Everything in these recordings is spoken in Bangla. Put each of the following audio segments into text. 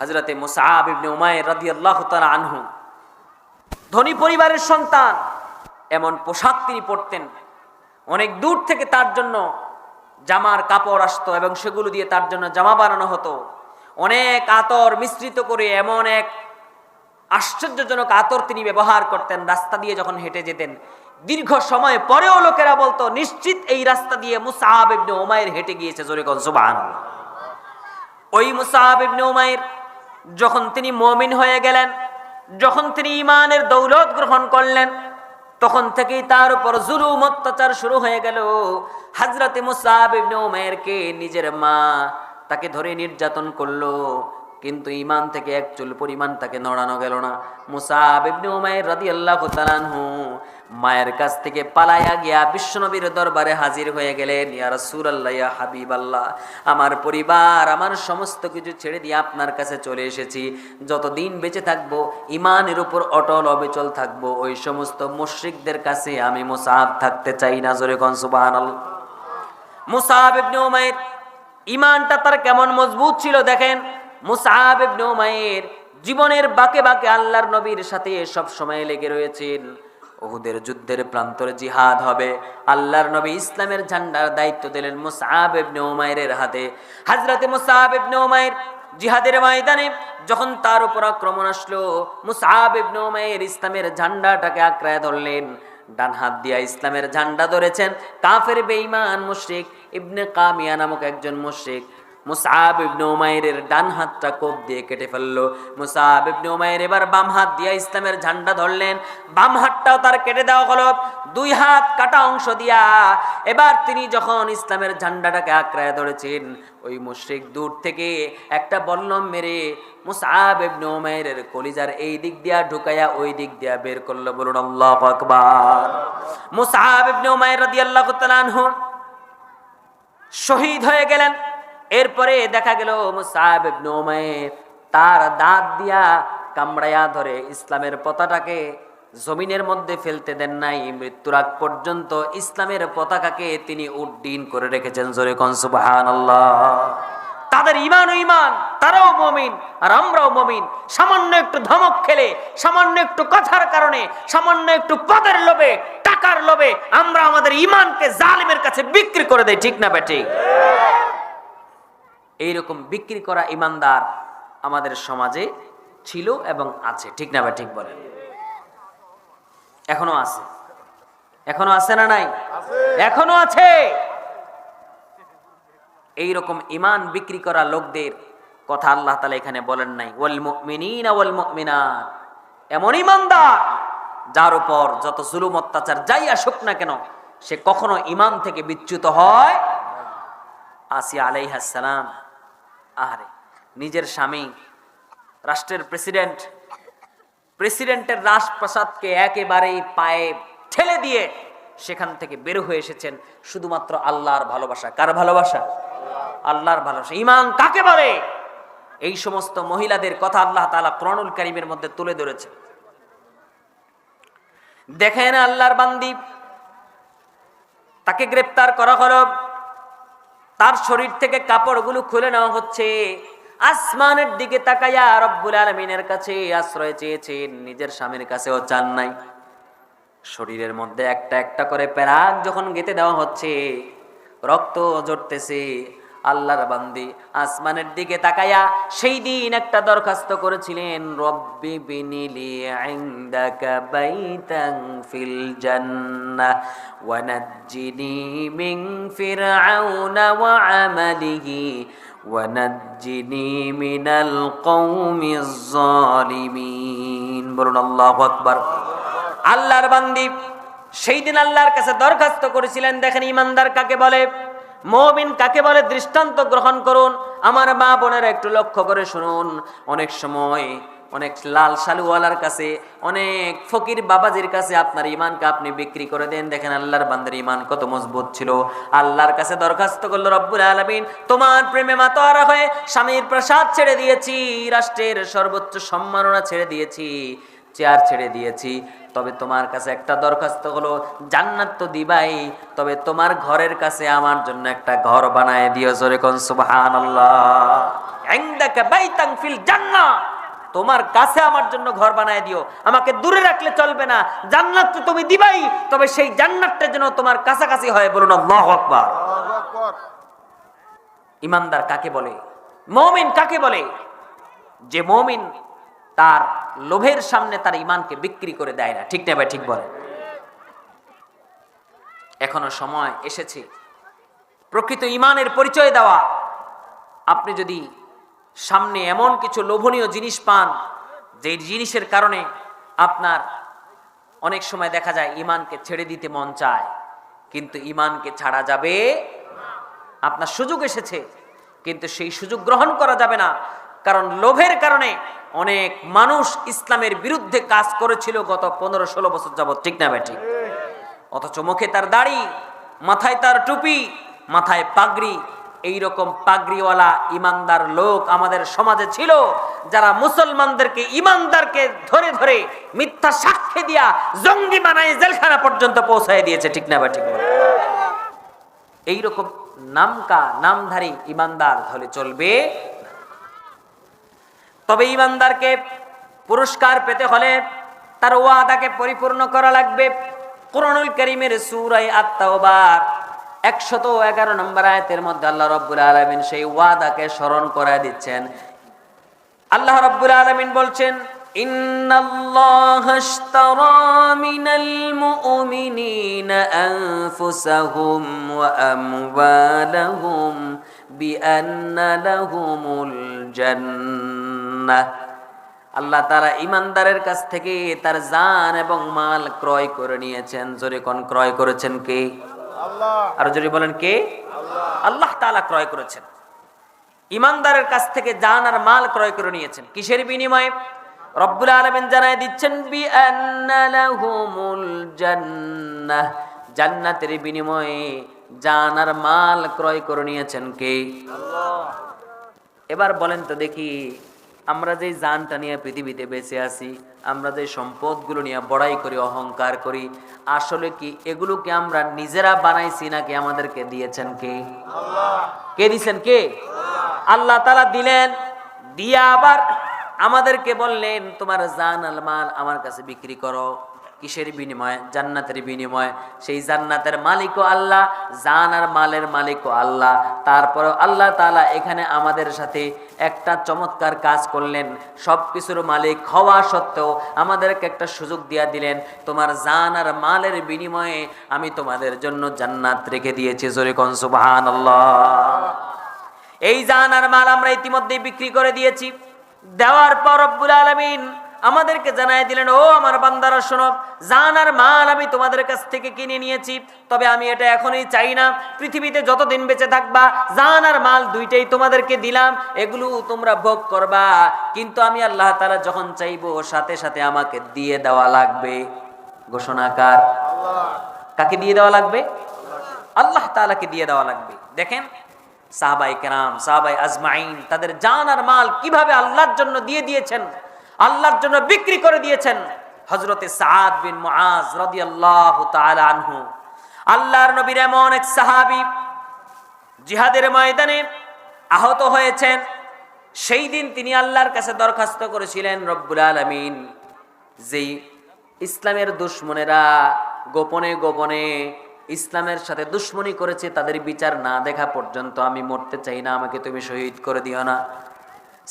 হজরতে আনহু। ধনী পরিবারের সন্তান, এমন পোশাক তিনি পরতেন। অনেক দূর থেকে তার জন্য জামার কাপড় আসতো এবং সেগুলো দিয়ে তার জন্য জামা বানানো হতো। অনেক আতর মিশ্রিত করে এমন এক আশ্চর্যজনক আতর তিনি ব্যবহার করতেন রাস্তা দিয়ে যখন হেঁটে যেতেন। দীর্ঘ সময় পরেও লোকেরা বলতো, নিশ্চিত এই রাস্তা দিয়ে মুসাহাব ইবনে ওমায়ের হেঁটে গিয়েছে জোরে সুবহানাল্লাহ। ওই মুসাহাব ইবনে উমাইর যখন তিনি মমিন হয়ে গেলেন, যখন তিনি ইমানের দৌলত গ্রহণ করলেন, তখন থেকেই তার উপর জুলুম, অত্যাচার শুরু হয়ে গেল। হাজরাতে মুসাহ নিজের মা তাকে ধরে নির্যাতন করল। কিন্তু ইমান থেকে এক চুল পরিমাণ তাকে নড়ানো গেল না। মুসাহাব ইবনে উমাইর রাদিয়াল্লাহু তাআলা আনহু মায়ের কাছ থেকে পালায়া গিয়া বিশ্বনবীর দরবারে হাজির হয়ে গেলেন, ইয়া রাসূলুল্লাহ, ইয়া হাবিবাল্লাহ, আমার পরিবার, আমার সমস্ত কিছু ছেড়ে দিয়ে আপনার কাছে চলে এসেছি। যতদিন বেঁচে থাকব ইমানের উপর অটল অবিচল থাকব। ওই সমস্ত মুশরিকদের কাছে আমি মুসাহাব থাকতে চাই না। জোরে কোন, সুবহানাল্লাহ। মুসাহাব ইবনে উমাইর ইমানটা তার কেমন মজবুত ছিল দেখেন। মুসাহাব ইবনে উমাইর জীবনের বাকে বাকে আল্লাহর নবীর সাথে সব সময় লেগে রয়েছেন। ওহুদের যুদ্ধের প্রান্তরে জিহাদ হবে। আল্লাহর নবী ইসলামের ঝান্ডার দায়িত্ব দিলেন মুসাহাব ইবনে উমাইরের হাতে। হযরতে মুসাহাব ইবনে উমাইর জিহাদের ময়দানে যখন তার উপর আক্রমণ আসলো মুসাহাব ইবনে উমাইর ইসলামের ঝান্ডাটাকে আঁকড়ায় ধরলেন। ডান হাত দিয়া ইসলামের ঝান্ডা ধরেছেন। কাফের বেঈমান মুশরিক ইবনে কামিয়া নামক একজন মুশরিক মুসাব ইবনে উমাইরের ডান হাতটা কোপ দিয়ে কেটে ফেলল। মুসাব ইবনে উমাইর এবার বাম হাত দিয়া ইসলামের ঝান্ডা ধরলেন। বাম হাতটাও তার কেটে দেওয়া হলো। দুই হাত কাটা অংশ দিয়া এবার তিনি যখন ইসলামের ঝান্ডাটাকে আঁকড়ায় ধরেছেন, ওই মুশরিক দূর থেকে একটা বল্লম মেরে মুসাব ইবনে উমাইরের কলিজার এই দিক দিয়া ঢুকায়া ওই দিক দিয়া বের করল। বলুন, আল্লাহু আকবার। মুসাব ইবনে উমাইর রাদিয়াল্লাহু তাআলা শহীদ হয়ে গেলেন। এরপরে দেখা গেল তার দাঁত দিয়া কামড়ায়া ধরে ইসলামের পতাকাকে জমিনের মধ্যে ফেলতে দেন নাই। মৃত্যুর আগ পর্যন্ত ইসলামের পতাকাকে তিনি উড্ডীন করে রেখেছেন জোরে কোন সুবহানাল্লাহ। তাদের ইমান ইমান তারাও মমিন আর আমরাও মমিন। সামান্য একটু ধমক খেলে, সামান্য একটু কথার কারণে, সামান্য একটু পদের লোভে, টাকার লোভে আমরা আমাদের ইমানকে জালিমের কাছে বিক্রি করে দেই, ঠিক না এইরকম বিক্রি করা ইমানদার আমাদের সমাজে ছিল এবং আছে। ঠিক না ঠিক বলেন। এখনও আছে। এখনও আছে না নাই? এখনও আছে। এইরকম ইমান বিক্রি করা লোকদের কথা আল্লাহ তালা এখানে বলেন নাই। ওয়াল মুমিনিনা ওয়াল মুমিনাত। এমন ইমানদার যার উপর যত জুলুম অত্যাচার যাই আসুক না কেন সে কখনো ইমান থেকে বিচ্যুত হয় আসিয়া আলাইহাসালাম আহারে, নিজের স্বামী রাষ্ট্রের প্রেসিডেন্ট, প্রেসিডেন্টের রাজপ্রাসাদকে একেবারেই পায়ে ঠেলে দিয়ে সেখান থেকে বের হয়ে এসেছেন শুধুমাত্র আল্লাহর ভালোবাসা। কার ভালোবাসা? আল্লাহর ভালোবাসা। ইমান কাকে বলে? এই সমস্ত মহিলাদের কথা আল্লাহ তালা কোরআনুল কারীমের মধ্যে তুলে ধরেছে দেখেন আল্লাহর বান্দি, তাকে গ্রেপ্তার করা হলো। তার শরীর থেকে কাপড়গুলো খুলে নেওয়া হচ্ছে। আসমানের দিকে তাকাইয়া রব্বুল আলমিনের কাছে আশ্রয় চেয়েছেন। নিজের স্বামীর কাছেও চান নাই। শরীরের মধ্যে একটা একটা করে প্যারাক যখন গেতে দেওয়া হচ্ছে, রক্ত জড়তেছে আল্লাহর বান্দি, আসমানের দিকে তাকায়া সেই দিন একটা দরখাস্ত করেছিলেন, রব্বি বিনিলি ইনদাকা বাইতান ফিল জান্নাহ ওয়া নাজ্জিনি মিন ফিরআউনা ওয়া আমালিহি ওয়া নাজ্জিনি মিনাল কওমিজ জালিমিন বলুন, আল্লাহু আকবার। আল্লাহর বান্দি, সেই দিন আল্লাহর কাছে দরখাস্ত করেছিলেন, দেখেন ইমানদার কাকে বলে? মমিন কাকে বলে? দৃষ্টান্ত গ্রহণ করুন। আমার মা বোনের একটু লক্ষ্য করে শুনুন। অনেক সময় অনেক লাল শালুওয়ালার কাছে, অনেক ফকির বাবাজির কাছে আপনার ইমানকে আপনি বিক্রি করে দেন। দেখেন আল্লাহর বান্দের ইমান কত মজবুত ছিল। আল্লাহর কাছে দরখাস্ত করল, রব্বুল আলমিন, তোমার প্রেমে মাতোয়ারা হয়ে স্বামীর প্রসাদ ছেড়ে দিয়েছি, রাষ্ট্রের সর্বোচ্চ সম্মাননা ছেড়ে দিয়েছি, চেয়ার ছেড়ে দিয়েছি। তবে তোমার কাছে একটা দরখাস্ত হলো জান্নাত তো দিবাই তবে তোমার ঘরের কাছে আমার জন্য একটা ঘর বানায় দিও জোরে কোন বাইতান তোমার কাছে আমার জন্য ঘর বানায় দিও। আমাকে দূরে রাখলে চলবে না। জান্নাত তো তুমি দিবাই তবে সেই জান্নাতটা যেন তোমার কাছাকাছি হয় বলুন আল্লাহু আকবার। ইমানদার কাকে বলে? মমিন কাকে বলে? যে মমিন তার লোভের সামনে তার ইমানকে বিক্রি করে দেয় না। ঠিক না ঠিক বলে এখনও সময় এসেছে। প্রকৃত ইমানের পরিচয় দেওয়া। আপনি যদি সামনে এমন কিছু লোভনীয় জিনিস পান, যে জিনিসের কারণে আপনার অনেক সময় দেখা যায় ইমানকে ছেড়ে দিতে মন চায়, কিন্তু ইমানকে ছাড়া যাবে আপনার সুযোগ এসেছে, কিন্তু সেই সুযোগ গ্রহণ করা যাবে না, কারণ লোভের কারণে অনেক মানুষ ইসলামের বিরুদ্ধে কাজ করেছিল গত পনেরো ষোলো বছর যাবত ঠিক না ব্যাটি অথচ মুখে তার দাড়ি, মাথায় তার টুপি, মাথায় পাগড়ি। এই রকম পাগড়িওয়ালা ইমানদার লোক আমাদের সমাজে ছিল, যারা মুসলমানদেরকে ইমানদারকে ধরে ধরে মিথ্যা সাক্ষী দিয়া জঙ্গি বানায় জেলখানা পর্যন্ত পৌঁছায় দিয়েছে, ঠিক না বা ঠিক এইরকম নামকা, নামধারী ইমানদার হলে চলবে তবে ইমানদারকে পুরস্কার পেতে হলে তার ওয়াদাকে পরিপূর্ণ করা লাগবে কোরআনুল করিমের সুরাই আত্মাওবার একশত এগারো নম্বর আয়াতের মধ্যে আল্লাহ রব্বুল আলমিন সেই ওয়াদাকে স্মরণ করায় দিচ্ছেন আল্লাহ রব্বুল আলমিন বলছেন إن الله اشترى من المؤمنين أنفسهم وأموالهم بأن لهم الجنة আল্লাহ তারা ইমানদারের কাছ থেকে তার জান এবং মাল ক্রয় করে নিয়েছেন জোরে কোন ক্রয় করেছেন কে আল্লাহ আর জোরে বলেন কে আল্লাহ তাআলা ক্রয় করেছেন ইমানদারের কাছ থেকে জান আর মাল ক্রয় করে নিয়েছেন কিসের বিনিময়ে রব্বুল আলামিন জানায় দিচ্ছেন বি আন্না লাহুমুল জান্নাহ জান্নাতের বিনিময়ে জান আর মাল ক্রয় করে নিয়েছেন কে? এবার বলেন তো দেখি, আমরা যে জানটা নিয়ে পৃথিবীতে বেঁচে আছি, আমরা যে সম্পদগুলো নিয়ে বড়াই করি, অহংকার করি, আসলে কি এগুলোকে আমরা নিজেরা বানাইছি নাকি আমাদেরকে দিয়েছেন কে? কে দিছেন কে? আল্লাহ তালা দিলেন, দিয়ে আবার আমাদেরকে বললেন, তোমার জান আল মাল আমার কাছে বিক্রি করো। কিসের বিনিময়ে? জান্নাতের বিনিময়ে। সেই জান্নাতের মালিকও আল্লাহ, জান আর মালের মালিকও আল্লাহ। তারপরে আল্লাহ তাআলা এখানে আমাদের সাথে একটা চমৎকার কাজ করলেন। সব কিছুর মালিক হওয়া সত্ত্বেও আমাদেরকে একটা সুযোগ দিয়া দিলেন, তোমার জান আর মালের বিনিময়ে আমি তোমাদের জন্য জান্নাত রেখে দিয়েছি। জোরে কন সুবহানাল্লাহ। এই জান আর মাল আমরা ইতিমধ্যে বিক্রি করে দিয়েছি। দেওয়ার পর আলামিন আমাদেরকে জানাই দিলেন, ও আমার বান্দারা, শোনো জান আর মাল আমি তোমাদের কাছ থেকে কিনে নিয়েছি, তবে আমি এটা এখনই চাই না। পৃথিবীতে যতদিন বেঁচে থাকবা জান আর মাল দুইটাই তোমাদেরকে দিলাম, এগুলো তোমরা ভোগ করবা। কিন্তু আমি আল্লাহ তাআলা যখন চাইব, সাথে সাথে আমাকে দিয়ে দেওয়া লাগবে। ঘোষণাকার কাকে দিয়ে দেওয়া লাগবে? আল্লাহ তাআলাকে দিয়ে দেওয়া লাগবে। দেখেন সাহাবাই কেরাম সাহাবাই আজমাইন, তাদের জান আর মাল কীভাবে আল্লাহর জন্য দিয়ে দিয়েছেন? আল্লাহর জন্য বিক্রি করে দিয়েছেন হজরতে সাদ বিন মুআজ রাদিয়াল্লাহু তাআলা আনহু। আল্লাহর নবীর এমন এক সাহাবী জিহাদের ময়দানে আহত হয়েছেন। সেই দিন তিনি আল্লাহর কাছে দরখাস্ত করেছিলেন, রব্বুল আলামিন, যেই ইসলামের দুশ্মনেরা গোপনে গোপনে ইসলামের সাথে দুশ্মনী করেছে, তাদের বিচার না দেখা পর্যন্ত আমি মরতে চাই না, আমাকে তুমি শহীদ করে দিও না।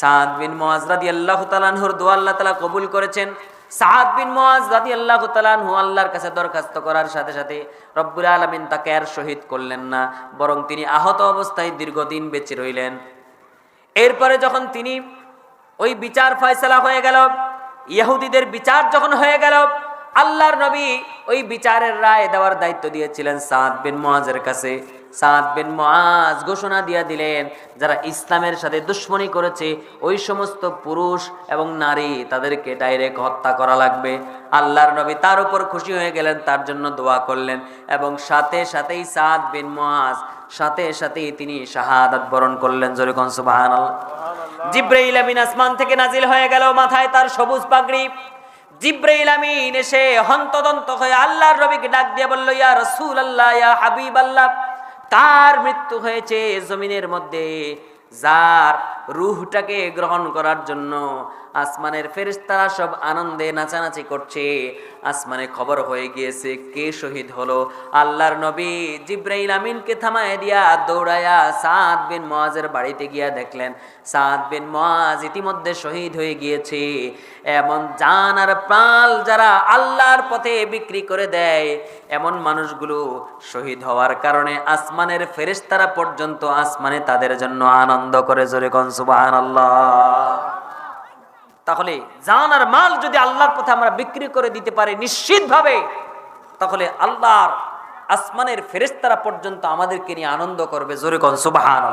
সাদ বিন মুআজ রাদিয়াল্লাহু তাআলা আনহুর দোয়া আল্লাহ তাআলা কবুল করেছেন। সাদ বিন মুআজ রাদিয়াল্লাহু তাআলা আনহু আল্লাহর কাছে দরখাস্ত করার সাথে সাথে রব্বুল আলামিন তাকে আর শহীদ করলেন না, বরং তিনি আহত অবস্থায় দীর্ঘদিন বেঁচে রইলেন। এরপরে যখন তিনি ওই বিচার ফয়সালা হয়ে গেল, ইহুদিদের বিচার যখন হয়ে গেল, আল্লাহর নবী ওই বিচারের রায় দেওয়ার দায়িত্ব দিয়েছিলেন সাদ বিন মুআজের কাছে। সাদ বিন মুআজ ঘোষণা দিয়ে দিলেন যারা ইসলামের সাথে দুশ্মনী করেছে ওই সমস্ত পুরুষ এবং নারী তাদেরকে ডাইরেক্ট হত্যা করা লাগবে। আল্লাহর নবী তার উপর খুশি হয়ে গেলেন তার জন্য দোয়া করলেন এবং সাথে সাথেই সাদ বিন মুআজ সাথে সাথেই তিনি শাহাদাত বরণ করলেন। জোরে কোন সুবহানাল্লাহ। জিব্রাইল আমিন আসমান থেকে নাজিল হয়ে গেল মাথায় তার সবুজ পাগড়ি। জিব্রাইল আমিন এসে হন্তদন্ত হয়ে আল্লাহর রবিকে ডাক দিয়ে বলল ইয়া রসুল আল্লাহ ইয়া হাবিব কার মৃত্যু হয়েছে জমিনের মধ্যে। যার রুহটাকে গ্রহণ করার জন্য আসমানের ফেরেশতারা সব আনন্দে নাচানাচি করছে। আসমানে খবর হয়ে গিয়েছে কে শহীদ হলো। আল্লাহর নবী জিব্রাইল আমিনকে থামায় দিয়া দৌড়ায়া সাদ বিন মোয়াজের বাড়িতে গিয়া দেখলেন। সাদ বিন মোয়াজ ইতিমধ্যে শহীদ হয়ে গিয়েছে। এমন জান আর প্রাণ যারা আল্লাহর পথে বিক্রি করে দেয়, এমন মানুষগুলো শহীদ হওয়ার কারণে আসমানের ফেরেশতারা পর্যন্ত আসমানে তাদের জন্য আনন্দ করে জোরে কন সুবাহান আল্লাহ তাহলে জান আর মাল যদি আল্লাহর পথে আমরা বিক্রি করে দিতে পারি নিশ্চিতভাবে, তাহলে আল্লাহর আসমানের ফেরেস্তারা পর্যন্ত আমাদেরকে নিয়ে আনন্দ করবে জোরে কন সুবাহান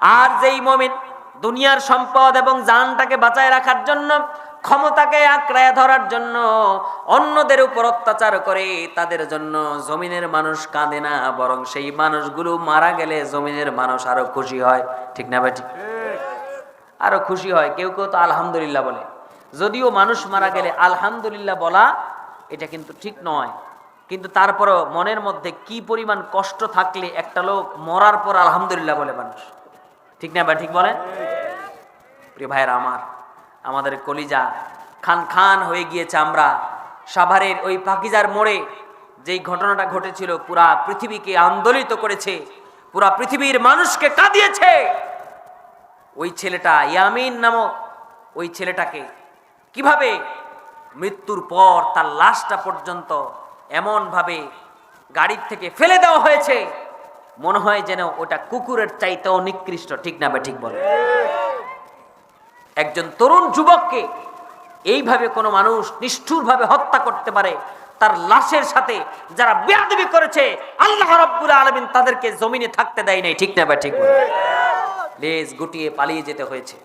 আর যেই মমিন দুনিয়ার সম্পদ এবং জানটাকে বাঁচায় রাখার জন্য ক্ষমতাকে আঁকড়ায় ধরার জন্য, অন্যদের উপর অত্যাচার করে তাদের জন্য জমিনের মানুষ কাঁদে না, বরং সেই মানুষগুলো মারা গেলে জমিনের মানুষ আরও খুশি হয়। ঠিক না ঠিক। আরও খুশি হয়। কেউ কেউ তো আলহামদুলিল্লাহ বলে। যদিও মানুষ মারা গেলে আলহামদুলিল্লাহ বলা, এটা কিন্তু ঠিক নয়। কিন্তু তারপরও মনের মধ্যে কি পরিমাণ কষ্ট থাকলে একটা লোক মরার পর আলহামদুলিল্লাহ বলে মানুষ? ঠিক না বা ঠিক বলেন? প্রিয় ভাইয়েরা আমার আমাদের কলিজা খান খান হয়ে গিয়েছে আমরা। সাভারের ওই পাকিজার মোড়ে যেই ঘটনাটা ঘটেছিল, পুরা পৃথিবীকে আন্দোলিত করেছে, পুরা পৃথিবীর মানুষকে কাঁদিয়েছে। ওই ছেলেটা ইয়ামিন নামক ওই ছেলেটাকে কীভাবে মৃত্যুর পর তার লাশটা পর্যন্ত এমনভাবে গাড়ির থেকে ফেলে দেওয়া হয়েছে, মনে হয় যেন ওটা কুকুরের চাইতেও নিকৃষ্ট, ঠিক না বে ঠিক বলে। একজন তরুণ যুবককে এইভাবে কোনো মানুষ নিষ্ঠুরভাবে হত্যা করতে পারে, তার লাশের সাথে যারা বেয়াদবি করেছে, আল্লাহ রাব্বুল আলামিন তাদেরকে জমিনে থাকতে দেয় নাই, ঠিক না বে ঠিক লেজ গুটিয়ে পালিয়ে যেতে হয়েছে।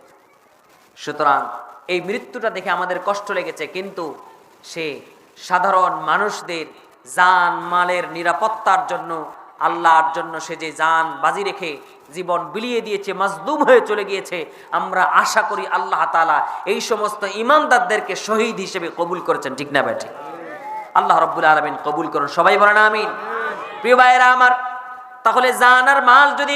সুতরাং এই মৃত্যুটা দেখে আমাদের কষ্ট লেগেছে, কিন্তু সে সাধারণ মানুষদের জান মালের নিরাপত্তার জন্য, আল্লাহর জন্য সে যে জান বাজি রেখে জীবন বিলিয়ে দিয়েছে মাজদুম হয়ে চলে গিয়েছে। আমরা আশা করি আল্লাহ তালা এই সমস্ত ইমানদারদেরকে শহীদ হিসেবে কবুল করেছেন, ঠিক না ব্যাঠে আল্লাহ রব্বুল আলমিন কবুল করুন। সবাই বলেন আমিন। প্রিয় ভাইয়েরা আমার, তাহলে জানার মাল যদি